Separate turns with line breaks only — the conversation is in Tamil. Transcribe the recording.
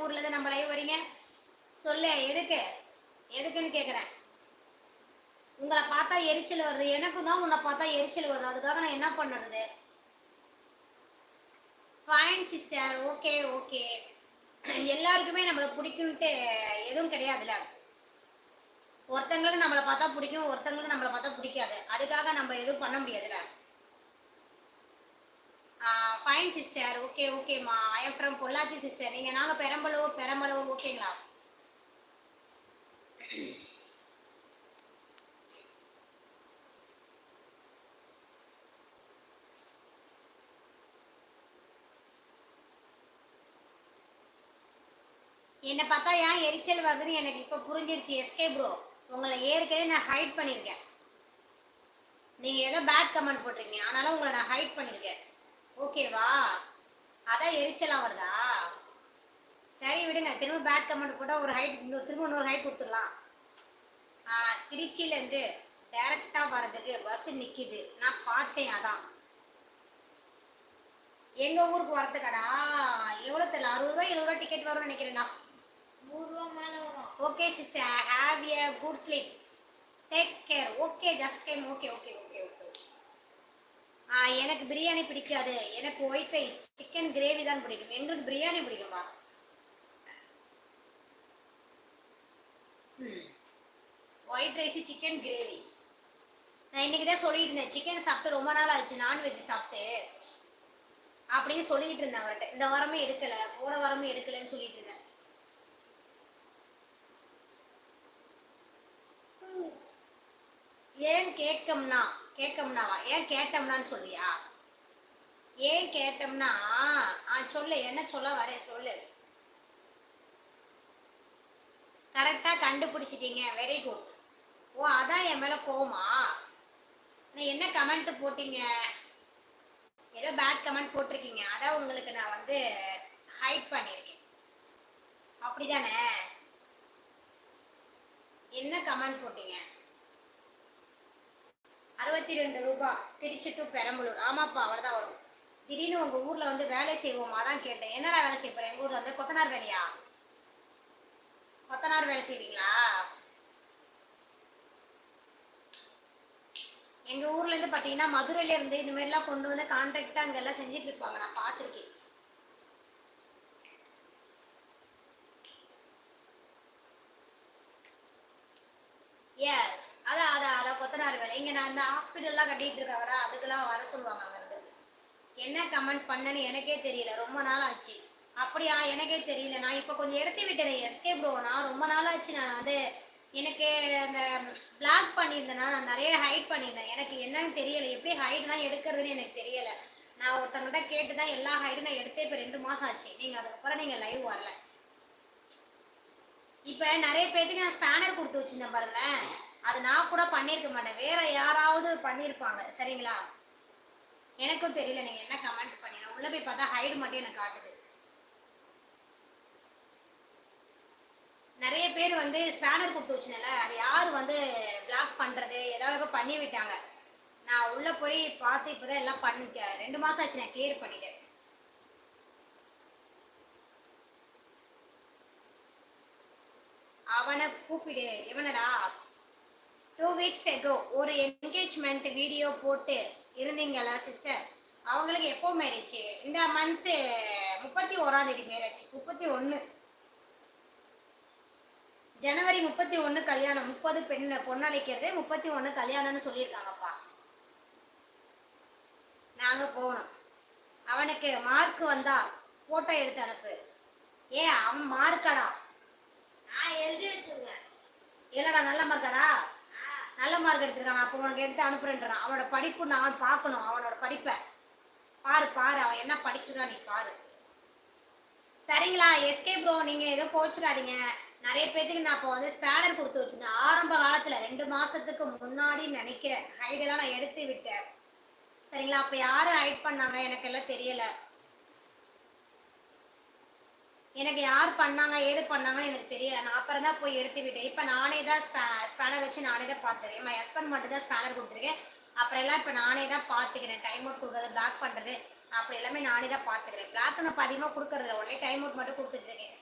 ஊர்ல இருந்து நம்ம லைவ் வரீங்க? சொல்லு எதுக்கு? எதுக்குன்னு கேட்குறேன் உங்களை பார்த்தா எரிச்சல் வருது. எனக்கும் தான் உன்னை பார்த்தா எரிச்சல் வருது. அதுக்காக நான் என்ன பண்ணுறது? ஃபைன் சிஸ்டர் ஓகே ஓகே எல்லாருக்குமே நம்மளை பிடிக்கும்ட்டு எதுவும் கிடையாதுல்ல. ஒருத்தங்களுக்கு நம்மளை பார்த்தா பிடிக்கும் ஒருத்தங்களுக்கு நம்மளை பார்த்தா பிடிக்காது. அதுக்காக நம்ம எதுவும் பண்ண முடியாதுல்ல. ஃபைன் சிஸ்டர் ஓகே ஓகேம்மா ஐ பொள்ளாச்சி சிஸ்டர் நீங்கள் நாங்கள் பெரம்பலூர் பெரம்பலூர் ஓகேங்களா? என்னை பார்த்தா ஏன் எரிச்சல் வருதுன்னு எனக்கு இப்போ புரிஞ்சிருச்சு எஸ்கே ப்ரோ உங்களை ஏற்கனவே நான் ஹைட் பண்ணியிருக்கேன் நீங்கள் ஏதோ பேட் கமெண்ட் போட்டிருக்கீங்க. அதனால உங்களை நான் ஹைட் பண்ணியிருக்கேன் ஓகேவா அதான் எரிச்சலாக வருதா? சரி விடுங்க திரும்ப பேட் கமெண்ட் போட்டால் ஒரு ஹைட் இன்னொரு திரும்ப இன்னொரு ஹைட் கொடுத்துடலாம். திருச்சியிலேருந்து டேரெக்டாக வர்றதுக்கு பஸ் நிற்கிது நான் பார்த்தேன் அதான். எங்கள் ஊருக்கு வரதுக்கடா? எவ்வளோ தெரியல? அறுபது ரூபா எழுபது ரூபா டிக்கெட் வரும்னு நினைக்கிறேன்டா
நூறுரூவா மேலே வரும்.
Okay sister have a good sleep take care okay just time okay okay okay okay எனக்கு பிரியாணி பிடிக்காது. எனக்கு ஒயிட் ரைஸ் சிக்கன் கிரேவி தான் பிடிக்கும். எங்களுக்கு பிரியாணி பிடிக்குமா ஒயிட் ரைஸ் சிக்கன் கிரேவி நான் இன்னைக்கு தான் சொல்லிட்டு இருந்தேன். சிக்கன் சாப்பிட்டு ரொம்ப நாள் ஆச்சு நான்வெஜ் சாப்பிட்டு. அப்படின்னு சொல்லிட்டு இருந்தேன் அவர்கிட்ட இந்த வாரமே எடுக்கல. போன வாரமே எடுக்கலன்னு சொல்லிட்டு இருந்தேன். ஏன் கேட்கம்னா கேட்கம்னாவா? ஏன் கேட்டம்னான்னு சொல்லியா ஏன் கேட்டோம்னா ஆ சொல்லு என்ன சொல்ல வரே சொல்லு. கரெக்டாக கண்டுபிடிச்சிட்டீங்க. வெரி குட் ஓ அதான் என் மேலே கோவமா? நான் என்ன கமெண்ட் போட்டீங்க? ஏதோ பேட் கமெண்ட் போட்டிருக்கீங்க. அதான் உங்களுக்கு நான் வந்து ஹைட் பண்ணியிருக்கேன். அப்படிதானே? என்ன கமெண்ட் போட்டீங்க? அறுபத்தி ரெண்டு ரூபா திருச்சி டு பெரம்பலூர். ஆமாப்பா அவ்வளோதான் வரும். திடீர்னு உங்கள் ஊரில் வந்து வேலை செய்வோமா தான் கேட்டேன். என்னடா வேலை செய்ய போகிறேன் எங்கள் ஊரில் வந்து கொத்தனார் வேலையா? கொத்தனார் வேலை செய்வீங்களா? எங்கள் ஊர்லேருந்து பார்த்தீங்கன்னா மதுரையிலேருந்து இந்த மாதிரிலாம் கொண்டு வந்து கான்ட்ராக்டாக அங்கெல்லாம் செஞ்சுட்டு இருப்பாங்க. நான் பார்த்துருக்கேன் எஸ் அதான் அதான் கொத்தனார் வேலை. இங்கே நான் இந்த ஹாஸ்பிட்டல்லாம் கட்டிகிட்டு இருக்கவரா அதுக்கெல்லாம் வர சொல்லுவாங்க அங்கேருந்து. என்ன கமெண்ட் பண்ணேன்னு எனக்கே தெரியல. ரொம்ப நாள் ஆச்சு. அப்படியா? எனக்கே தெரியல. நான் இப்போ கொஞ்சம் எடுத்து விட்டேன் எஸ்கே ப்ரோ நான் ரொம்ப நாள் ஆச்சு. நான் வந்து எனக்கு அந்த பிளாக் பண்ணியிருந்தேன்னா நான் நிறைய ஹைட் பண்ணியிருந்தேன். எனக்கு என்னன்னு தெரியல. எப்படி ஹைட்லாம் எடுக்கிறதுன்னு எனக்கு தெரியல. நான் ஒருத்தங்கிட்ட கேட்டு தான் எல்லா ஹைட்டும் நான் எடுத்தே இப்போ ரெண்டு மாதம் ஆச்சு. நீங்கள் அதுக்கப்புறம் நீங்கள் லைவ் வரல. இப்போ நிறைய பேர்த்துக்கு நான் ஸ்பேனர் கொடுத்து வச்சுருந்தேன் பாருங்களேன். அது நான் கூட பண்ணியிருக்க மாட்டேன். வேற யாராவது பண்ணியிருப்பாங்க சரிங்களா? எனக்கும் தெரியல நீங்கள் என்ன கமெண்ட் பண்ணீங்க. உள்ள போய் பார்த்தா ஹைடு மட்டும் எனக்கு காட்டுது. நிறைய பேர் வந்து ஸ்பேனர் கொடுத்து வச்சிருந்தேன்ல அது யார் வந்து பிளாக் பண்ணுறது ஏதாவது பண்ணி விட்டாங்க. நான் உள்ளே போய் பார்த்து இப்போ தான் எல்லாம் பண்ணிட்டேன். ரெண்டு மாதம் ஆச்சு நான் கிளியர் பண்ணிட்டேன். அவனை கூப்பிடு. இவனடா? டூ வீக்ஸ் எகோ ஒரு என்கேஜ்மெண்ட் வீடியோ போட்டு இருந்தீங்களா சிஸ்டர் அவங்களுக்கு எப்போ மேரேஜ் இந்த மந்த்து முப்பத்தி ஓராம் தேதி மேரேஜ் முப்பத்தி ஒன்று ஜனவரி முப்பத்தி ஒன்று கல்யாணம் முப்பது பெண் பொண்ணழைக்கிறது முப்பத்தி ஒன்று கல்யாணம்னு சொல்லியிருக்காங்கப்பா. நாங்கள் போகணும். அவனுக்கு மார்க் வந்தா ஃபோட்டோ எடுத்து அனுப்பு. ஏ அவன் மார்க்கடா
நான் எழுதி வச்சிருக்கேன்.
இல்லடா நல்ல மார்க்கடா நல்ல மார்க் எடுத்திருக்கான். அப்போ உனக்கு எடுத்து அனுப்புறேன்றான் அவனோட படிப்பு நான் பார்க்கணும். அவனோட படிப்பை. பாரு பாரு. அவன் என்ன படிச்சிருக்கான் நீ பாரு. சரிங்களா? எஸ்கே ப்ரோ நீங்கள் எதுவும் கோச்சுக்காதீங்க. நிறைய பேத்துக்கு நான் இப்போ வந்து ஸ்பேனர் கொடுத்து வச்சிருந்தேன். ஆரம்ப காலத்தில் ரெண்டு மாதத்துக்கு முன்னாடி நினைக்கிறேன். ஹைடெல்லாம் நான் எடுத்து விட்டேன். சரிங்களா? அப்போ யார் ஹைட் பண்ணாங்க? எனக்கு எல்லாம் தெரியலை. எனக்கு யார் பண்ணாங்க ஏது பண்ணாங்க எனக்கு தெரியல. நான் அப்புறம் தான் போய் எடுத்து விட்டேன் இப்போ நானே தான் ஸ்பேனர் வச்சு நானே தான் பார்த்துருக்கேன் என் ஹஸ்பண்ட் மட்டும் தான் ஸ்பேனர் கொடுத்துருக்கேன். அப்புறம் எல்லாம் இப்போ நானே தான் பார்த்துக்கிறேன் டைம் அவுட் கொடுக்குறது பிளாக் பண்ணுறது அப்படி எல்லாமே நானே தான் பார்த்துக்கிறேன் பிளாக் நான் இப்போ அதிகமாக கொடுக்குறது உடனே டைம் அவுட் மட்டும் கொடுத்துட்டு இருக்கேன்.